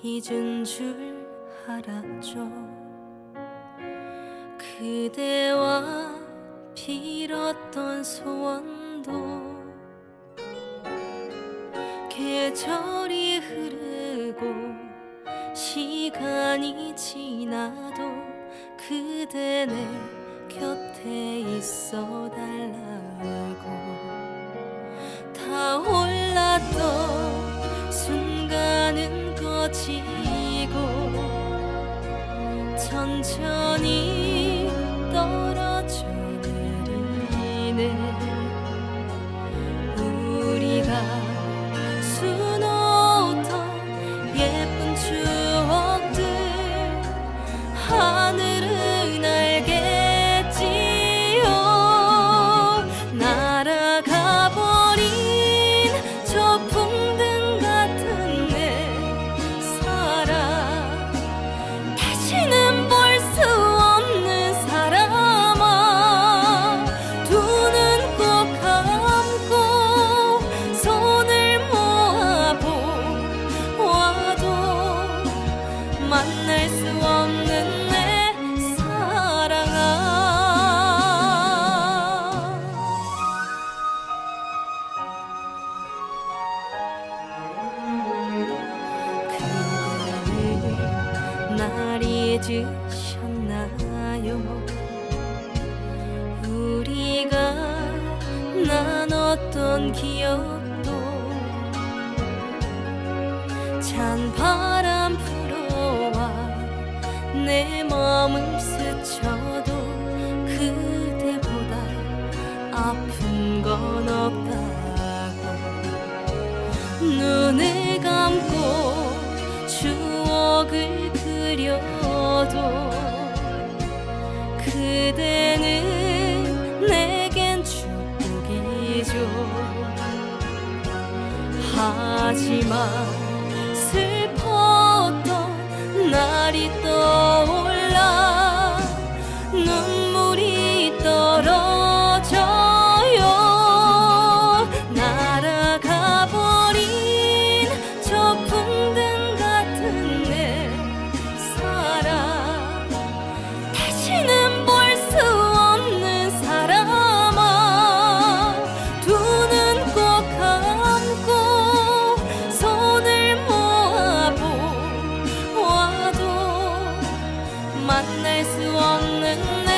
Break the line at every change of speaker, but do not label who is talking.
잊은 줄 알았죠. 그대와 빌었던 소원도 계절이 흐르고 시간이 지나도 그대 내 곁에 있어 꺼지고 천천히 떨어져 내리네 날 잊으셨나요? 우리가 나눴던 기억도 찬 바람 불어와 내 맘을 스쳐도 그대보다 아픈 건 없다고 축복이죠. 하지만 슬펐던 날이 떠오르네 物你是往令你。